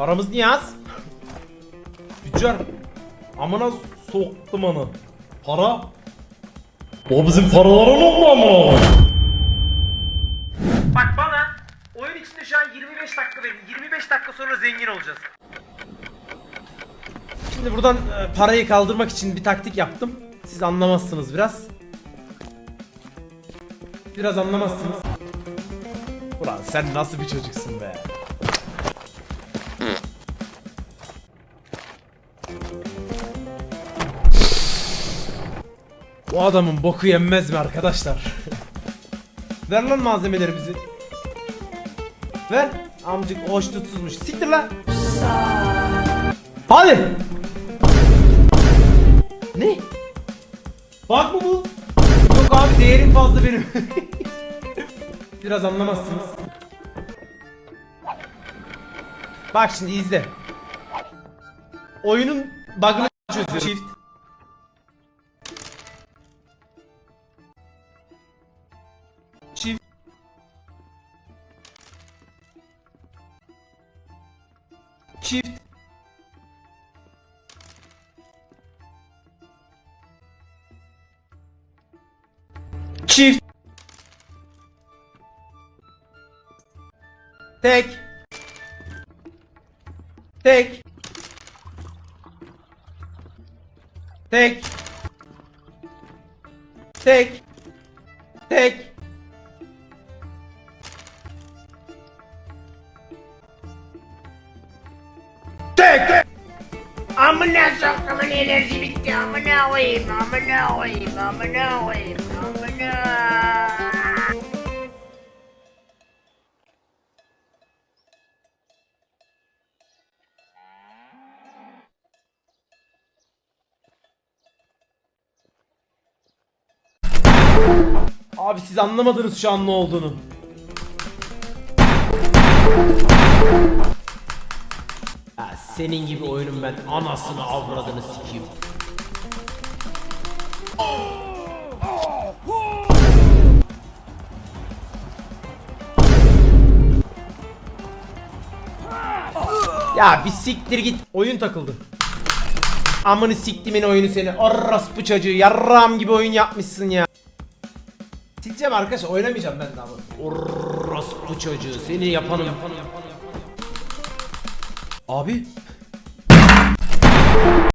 Paramız niye az? Tüccar. Amına soktum onu. Para. O bizim paraların olma ama. Bak bana oyun içinde şu an 25 dakika verin. 25 dakika sonra zengin olacağız. Şimdi buradan e, parayı kaldırmak için bir taktik yaptım. Siz anlamazsınız biraz. Biraz anlamazsınız. Ulan sen nasıl bir çocuksun be? Bu adamın boku yenmez mi arkadaşlar? Ver lan malzemelerimizi. Ver. Amcık hoşnutsuzmuş. Siktir lan. Hadi. Ne? Bak mı bu? Yok abi değerim fazla benim. Biraz anlamazsınız. Bak şimdi izle. Oyunun bug'ını çözüyor. Çift. Çift. Çift. Tek. Tek. Tek. Tek. Tek. Amına sokumun enerji bitti amına koyayım amına koyayım amına koyayım amına. Abi siz anlamadınız şu an ne olduğunu. Senin gibi oyunun ben anasını avradını sikeyim. Ya bir siktir git. Oyun takıldı. Amını siktimin oyunu seni. Orospu çocuğu. Yarram gibi oyun yapmışsın ya. Sileceğim arkadaş oynamayacağım ben daha bunu. Orospu çocuğu seni yapanım. Abi